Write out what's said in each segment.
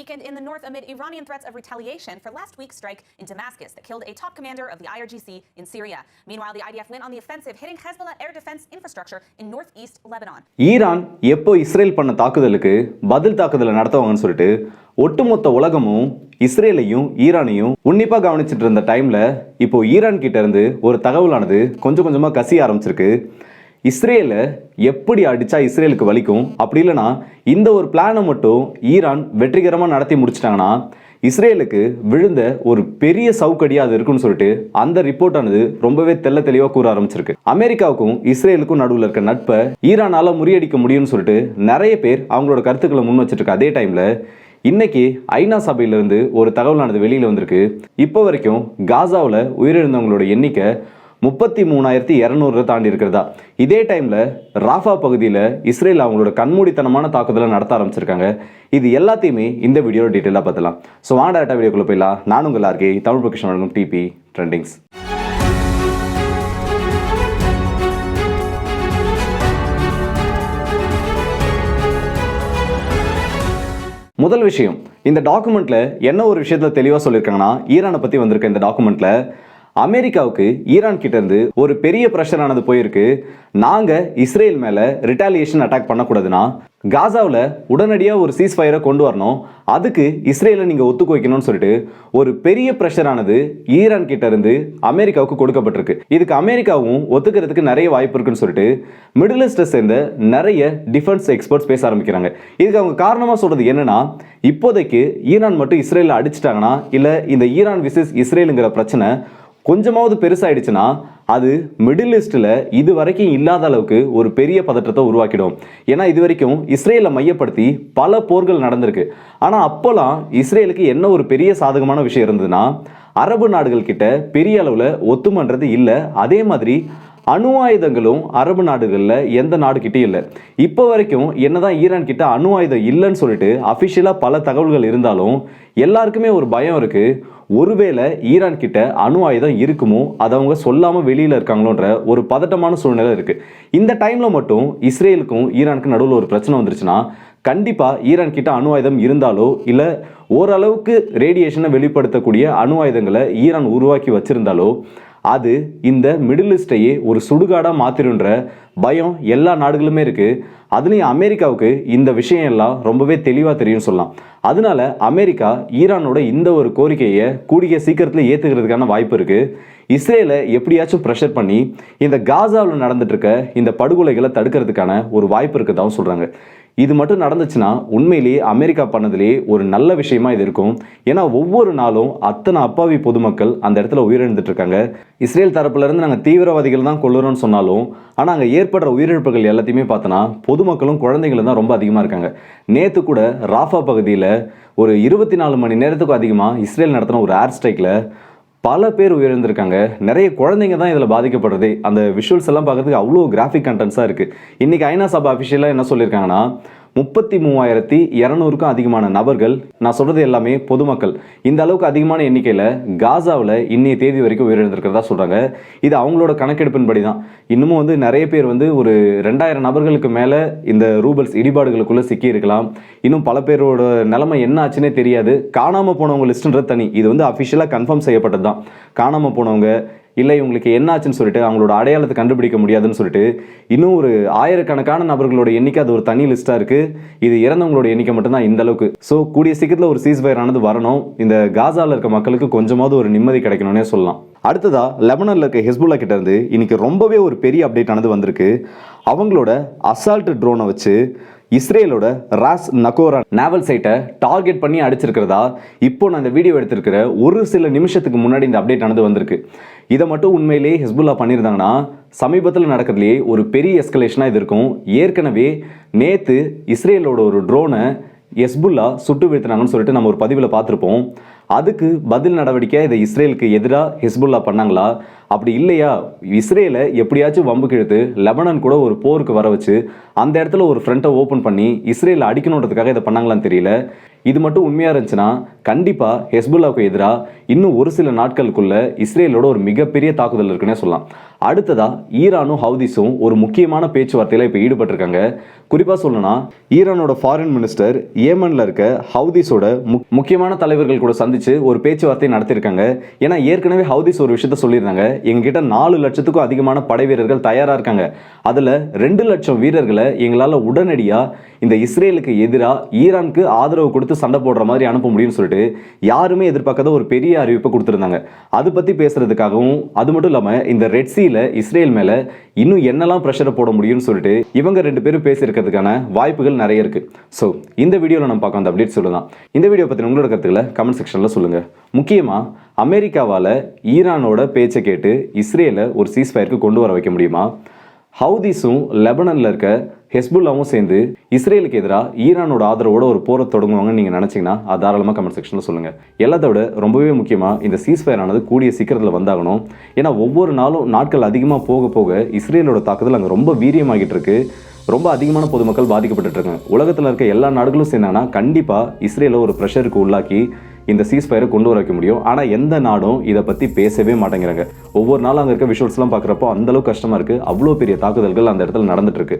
weakened in the north amid Iranian threats of retaliation for last week's strike in Damascus that killed a top commander of the IRGC in Syria. Meanwhile, the IDF went on the offensive, hitting Hezbollah air defense infrastructure in northeast Lebanon. Iran எப்போ Israel பண்ண தாக்குதலுக்கு பதில் தாக்குதலை நடத்துவாங்கன்னு சொல்லிட்டு ஒட்டுமொத்த உலகமும் இஸ்ரேலையும் ஈரானையும் உன்னிப்பாக கவனிச்சிட்டு இருந்த டைம்ல இப்போ ஈரான் கிட்ட இருந்து ஒரு தகவலானது கொஞ்சம் கொஞ்சமாக கசிய ஆரம்பிச்சிருக்கு இஸ்ரேலை எப்படி அடித்தா இஸ்ரேலுக்கு வலிக்கும்? அப்படி இல்லைன்னா இந்த ஒரு பிளானை மட்டும் ஈரான் வெற்றிகரமாக நடத்தி முடிச்சிட்டாங்கன்னா இஸ்ரேலுக்கு விழுந்த ஒரு பெரிய சவுக்கடியாக அது இருக்குன்னு சொல்லிட்டு அந்த ரிப்போர்ட் ஆனது ரொம்பவே தெள்ள தெளிவாக கூற ஆரம்பிச்சிருக்கு. அமெரிக்காவுக்கும் இஸ்ரேலுக்கும் நடுவில் இருக்க நட்பை ஈரானால முறியடிக்க முடியும்னு சொல்லிட்டு நிறைய பேர் அவங்களோட கருத்துக்களை முன் வச்சிருக்கு அதே டைமில் இன்னைக்கு ஐநா சபையிலிருந்து ஒரு தகவலானது வெளியில் வந்திருக்கு. இப்போ வரைக்கும் காசாவில் உயிரிழந்தவங்களோட எண்ணிக்கை முப்பத்தி மூணாயிரத்தி இரநூறு தாண்டி இருக்கிறதா இதே டைமில் ராஃபா பகுதியில் இஸ்ரேல் அவங்களோட கண்மூடித்தனமான தாக்குதலை நடத்த ஆரம்பிச்சிருக்காங்க. இது எல்லாத்தையுமே இந்த வீடியோ டீட்டெயிலாக பார்த்தலாம் ஸோ வாங்க டேரக்டாக வீடியோக்குள்ளே போயிடலாம். நானும் உங்கள் ஆர்கே தமிழ் பொக்கிஷன் வழங்கும் டிபி ட்ரெண்டிங்ஸ் முதல் விஷயம் இந்த டாக்குமெண்ட்டில் என்ன ஒரு விஷயத்தில் தெளிவாக சொல்லியிருக்காங்கன்னா ஈரானை பற்றி வந்திருக்க இந்த டாக்குமெண்ட்டில் அமெரிக்காவுக்கு ஈரான் கிட்ட இருந்து ஒரு பெரிய ப்ரெஷர் ஆனது போயிருக்கு. நாங்க இஸ்ரேல் மேல ரிட்டாலியேஷன் அட்டாக் பண்ணக்கூடாதுன்னா காசாவில் உடனடியாக ஒரு சீஸ் ஃபயரை கொண்டு வரணும். அதுக்கு இஸ்ரேலை நீங்கள் ஒத்துக்கு வைக்கணும்னு சொல்லிட்டு ஒரு பெரிய ப்ரெஷர் ஆனது ஈரான் கிட்ட இருந்து அமெரிக்காவுக்கு கொடுக்கப்பட்டிருக்கு. இதுக்கு அமெரிக்காவும் ஒத்துக்கிறதுக்கு நிறைய வாய்ப்பு இருக்குன்னு சொல்லிட்டு மிடில் ஈஸ்ட்டை சேர்ந்த நிறைய டிஃபென்ஸ் எக்ஸ்பர்ட்ஸ் பேச ஆரம்பிக்கிறாங்க. இதுக்கு அவங்க காரணமாக சொல்றது என்னன்னா இப்போதைக்கு ஈரான் மட்டும் இஸ்ரேலில் அடிச்சிட்டாங்கன்னா இல்லை இந்த ஈரான் விசஸ் இஸ்ரேலுங்கிற பிரச்சனை கொஞ்சமாவது பெருசாயிடுச்சுன்னா அது மிடில் லிஸ்ட்டில் இது வரைக்கும் இல்லாத அளவுக்கு ஒரு பெரிய பதற்றத்தை உருவாக்கிடும். ஏன்னா இது வரைக்கும் இஸ்ரேலை மையப்படுத்தி பல போர்கள் நடந்திருக்கு. ஆனால் அப்போலாம் இஸ்ரேலுக்கு என்ன ஒரு பெரிய சாதகமான விஷயம் இருந்ததுன்னா அரபு நாடுகள் கிட்ட பெரிய அளவில் ஒத்துமன்றது இல்லை. அதே மாதிரி அணு ஆயுதங்களும் அரபு நாடுகளில் எந்த நாடுகிட்டையும் இல்லை. இப்போ வரைக்கும் என்னதான் ஈரான் கிட்ட அணு ஆயுதம் இல்லைன்னு சொல்லிட்டு அஃபிஷியலாக பல தகவல்கள் இருந்தாலும் எல்லாருக்குமே ஒரு பயம் இருக்கு. ஒருவேளை ஈரான் கிட்ட அணு ஆயுதம் இருக்குமோ அதை அவங்க சொல்லாமல் வெளியில் இருக்காங்களோன்ற ஒரு பதட்டமான சூழ்நிலை இருக்கு. இந்த டைம்ல மட்டும் இஸ்ரேலுக்கும் ஈரானுக்கும் நடுவில் ஒரு பிரச்சனை வந்துருச்சுன்னா கண்டிப்பாக ஈரான் கிட்ட அணு ஆயுதம் இருந்தாலோ இல்லை ஓரளவுக்கு ரேடியேஷனை வெளிப்படுத்தக்கூடிய அணு ஆயுதங்களை ஈரான் உருவாக்கி வச்சிருந்தாலோ அது இந்த மிடில் ஈஸ்டையே ஒரு சுடுகாடாக மாத்திருன்ற பயம் எல்லா நாடுகளுமே இருக்குது அதுலேயும் அமெரிக்காவுக்கு இந்த விஷயம் எல்லாம் ரொம்பவே தெளிவாக தெரியும் சொல்லலாம். அதனால அமெரிக்கா ஈரானோட இந்த ஒரு கோரிக்கையை கூடிய சீக்கிரத்தில் ஏற்றுக்கிறதுக்கான வாய்ப்பு இருக்குது இஸ்ரேலை எப்படியாச்சும் ப்ரெஷர் பண்ணி இந்த காசாவில் நடந்துட்டு இருக்க இந்த படுகொலைகளை தடுக்கிறதுக்கான ஒரு வாய்ப்பு இருக்கதாகவும் சொல்கிறாங்க இது மட்டும் நடந்துச்சுன்னா உண்மையிலேயே அமெரிக்கா பண்ணதுலேயே ஒரு நல்ல விஷயமா இது இருக்கும். ஏன்னா ஒவ்வொரு நாளும் அத்தனை அப்பாவி பொதுமக்கள் அந்த இடத்துல உயிரிழந்துட்டு இருக்காங்க இஸ்ரேல் தரப்புலேருந்து நாங்கள் தீவிரவாதிகள் தான் கொள்ளுறோம்னு சொன்னாலும் ஆனால் அங்கே ஏற்படுற உயிரிழப்புகள் எல்லாத்தையுமே பார்த்தோன்னா பொதுமக்களும் குழந்தைகளும் தான் ரொம்ப அதிகமாக இருக்காங்க. நேற்று கூட ராஃபா பகுதியில் ஒரு இருபத்தி நாலு மணி நேரத்துக்கும் அதிகமாக இஸ்ரேல் நடத்தின ஒரு ஏர் ஸ்ட்ரைக்கில் பல பேர் உயர்ந்திருக்காங்க நிறைய குழந்தைங்க தான் இதில் பாதிக்கப்படுறது. அந்த விஷுவல்ஸ் எல்லாம் பார்க்கறதுக்கு அவ்வளோ கிராஃபிக் கண்டென்ட்ஸாக இருக்குது இன்றைக்கி ஐநா சபா அஃபிஷியலாக என்ன சொல்லியிருக்காங்கன்னா முப்பத்தி மூவாயிரத்தி இரநூறுக்கும் அதிகமான நபர்கள் நான் சொல்கிறது எல்லாமே பொதுமக்கள். இந்த அளவுக்கு அதிகமான எண்ணிக்கையில் காசாவில் இன்னைய தேதி வரைக்கும் உயிரிழந்திருக்கிறதா சொல்கிறாங்க இது அவங்களோட கணக்கெடுப்பின்படி தான் இன்னமும் வந்து நிறைய பேர் வந்து ஒரு ரெண்டாயிரம் நபர்களுக்கு மேலே இந்த ரூபல்ஸ் இடிபாடுகளுக்குள்ளே சிக்கியிருக்கலாம் இன்னும் பல பேரோட நிலைமை என்ன ஆச்சுன்னே தெரியாது. காணாமல் போனவங்க லிஸ்ட்டுன்றது தனி. இது வந்து அஃபிஷியலாக கன்ஃபார்ம் செய்யப்பட்டது தான் காணாமல் போனவங்க இல்லை இவங்களுக்கு என்னாச்சுன்னு சொல்லிட்டு அவங்களோட அடையாளத்தை கண்டுபிடிக்க முடியாதுன்னு சொல்லிட்டு இன்னும் ஒரு ஆயிரக்கணக்கான நபர்களோட எண்ணிக்கை அது ஒரு தனி லிஸ்ட்டாக இருக்குது இது இறந்தவங்களோட எண்ணிக்கை மட்டும்தான் இந்த அளவுக்கு. ஸோ கூடிய சீக்கிரத்தில் ஒரு சீஸ் ஃபயர் ஆனது வரணும். இந்த காசாவில் இருக்க மக்களுக்கு கொஞ்சமாவது ஒரு நிம்மதி கிடைக்கணும்னே சொல்லலாம். அடுத்ததா லெபனனில் இருக்க ஹிஸ்புல்லா கிட்ட இருந்து இன்னைக்கு ரொம்பவே ஒரு பெரிய அப்டேட் ஆனது வந்திருக்கு. அவங்களோட அசால்ட் ட்ரோனை வச்சு இஸ்ரேலோட ராஸ் நகோரா நேவல் சைட்டை டார்கெட் பண்ணி அடிச்சிருக்கிறதா இப்போ நான் இந்த வீடியோ எடுத்திருக்கிற ஒரு சில நிமிஷத்துக்கு முன்னாடி இந்த அப்டேட் ஆனது வந்திருக்கு. இதை மட்டும் உண்மையிலேயே ஹிஸ்புல்லா பண்ணியிருந்தாங்கன்னா சமீபத்தில் நடக்கிறதுலேயே ஒரு பெரிய எஸ்கலேஷனாக இது இருக்கும். ஏற்கனவே நேற்று இஸ்ரேலோட ஒரு ட்ரோனை எஸ்புல்லா சுட்டு வீழ்த்தினாங்கன்னு சொல்லிட்டு நம்ம ஒரு பதிவில் பார்த்துருப்போம். அதுக்கு பதில் நடவடிக்கை இதை இஸ்ரேலுக்கு எதிராக ஹிஸ்புல்லா பண்ணாங்களா? அப்படி இல்லையா? இஸ்ரேலை எப்படியாச்சும் வம்புக்கு இழுத்து லெபனன் கூட ஒரு போருக்கு வர வச்சு அந்த இடத்துல ஒரு ஃப்ரண்ட்டை ஓப்பன் பண்ணி இஸ்ரேலை அடிக்கணுன்றதுக்காக இதை பண்ணாங்களான்னு தெரியல. இது மட்டும் உண்மையாக இருந்துச்சுன்னா கண்டிப்பாக ஹெஸ்புல்லாவுக்கு எதிராக இன்னும் ஒரு சில நாட்களுக்குள்ளே இஸ்ரேலோட ஒரு மிகப்பெரிய தாக்குதல் இருக்குன்னே சொல்லலாம். அடுத்ததாக ஈரானும் ஹவுதிஸும் ஒரு முக்கியமான பேச்சுவார்த்தையில் இப்போ ஈடுபட்டிருக்காங்க. குறிப்பாக சொல்லணும்னா ஈரானோட ஃபாரின் மினிஸ்டர் ஏமனில் இருக்க ஹவுதிஸோட முக்- முக்கியமான தலைவர்கள் கூட சந்திச்சு ஒரு பேச்சுவார்த்தை நடத்தியிருக்காங்க. ஏன்னா ஏற்கனவே ஹவுதிஸ் ஒரு விஷயத்த சொல்லியிருந்தாங்க. எங்ககிட்ட நாலு லட்சத்துக்கும் அதிகமான படை வீரர்கள் தயாராக இருக்காங்க. அதில் ரெண்டு லட்சம் வீரர்களை எங்களால் உடனடியாக இந்த இஸ்ரேலுக்கு எதிராக ஈரானுக்கு ஆதரவு கொடுத்து சண்டை போடுற மாதிரி அனுப்ப முடியும்னு சொல்லிட்டு யாருமே எதிர்பார்க்காத ஒரு பெரிய அறிவிப்பை கொடுத்துருந்தாங்க. அது பற்றி பேசுறதுக்காகவும் அது மட்டும் இல்லாமல் இந்த ரெட்சியில் இஸ்ரேல் மேலே இன்னும் என்னெல்லாம் ப்ரெஷரை போட முடியும்னு சொல்லிட்டு இவங்க ரெண்டு பேரும் இருக்கிறதுக்கான வாய்ப்புகள் நிறைய இருக்குது ஸோ இந்த வீடியோவில் நம்ம பார்க்க அந்த அப்டேட் சொல்லலாம். இந்த வீடியோ பற்றி உங்களோட கருத்துக்களை கமெண்ட் செக்ஷனில் சொல்லுங்கள் முக்கியமாக அமெரிக்காவால் ஈரானோட பேச்சை கேட்டு இஸ்ரேலை ஒரு சீஸ்ஃபயருக்கு கொண்டு வர வைக்க முடியுமா? ஹவுதிஸும் லெபனனில் இருக்க ஹெஸ்புல்லாவும் சேர்ந்து இஸ்ரேலுக்கு எதிராக ஈரானோட ஆதரவோட ஒரு போரை தொடங்குவாங்கன்னு நீங்கள் நினச்சிங்கன்னா அது தாராளமாக கமெண்ட் செக்ஷனில் சொல்லுங்கள் எல்லாத்தோட ரொம்பவே முக்கியமாக இந்த சீஸ்ஃபயர் ஆனது கூடிய சீக்கிரத்தில் வந்தாகணும். ஏன்னா ஒவ்வொரு நாளும் நாட்கள் அதிகமாக போக போக இஸ்ரேலோட தாக்குதல் அங்கே ரொம்ப வீரியமாகிட்டு இருக்குது ரொம்ப அதிகமான பொதுமக்கள் பாதிக்கப்பட்டு இருக்காங்க. உலகத்தில் இருக்க எல்லா நாடுகளும் சேர்ந்தாங்கன்னா கண்டிப்பாக இஸ்ரேலை ஒரு ப்ரெஷருக்கு உள்ளாக்கி இந்த சீஸ்ஃபயரை கொண்டு வர வைக்க முடியும். ஆனால் எந்த நாடும் இதை பற்றி பேசவே மாட்டேங்கிறாங்க. ஒவ்வொரு நாளும் அங்கே இருக்க விஷுவல்ஸ்லாம் பார்க்குறப்போ அந்தளவுக்கு கஷ்டமாக இருக்குது அவ்வளோ பெரிய தாக்குதல்கள் அந்த இடத்துல நடந்துட்டுருக்கு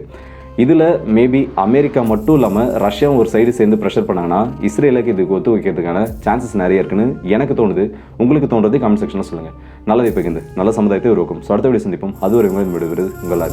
இதில் மேபி அமெரிக்கா மட்டும் இல்லாமல் ரஷ்யாவும் ஒரு சைடு சேர்ந்து ப்ரெஷர் பண்ணாங்கன்னா இஸ்ரேலுக்கு இதுக்கு ஒத்து வைக்கிறதுக்கான சான்சஸ் நிறைய இருக்குன்னு எனக்கு தோணுது. உங்களுக்கு தோன்றது கமெண்ட் செக்ஷனில் சொல்லுங்கள் நல்லதை பகிர்ந்து நல்ல சமுதாயத்தை உருவாக்கும். ஸோ அடுத்த வீடியோ சந்திப்போம். அது ஒரு விடுவது உங்கள்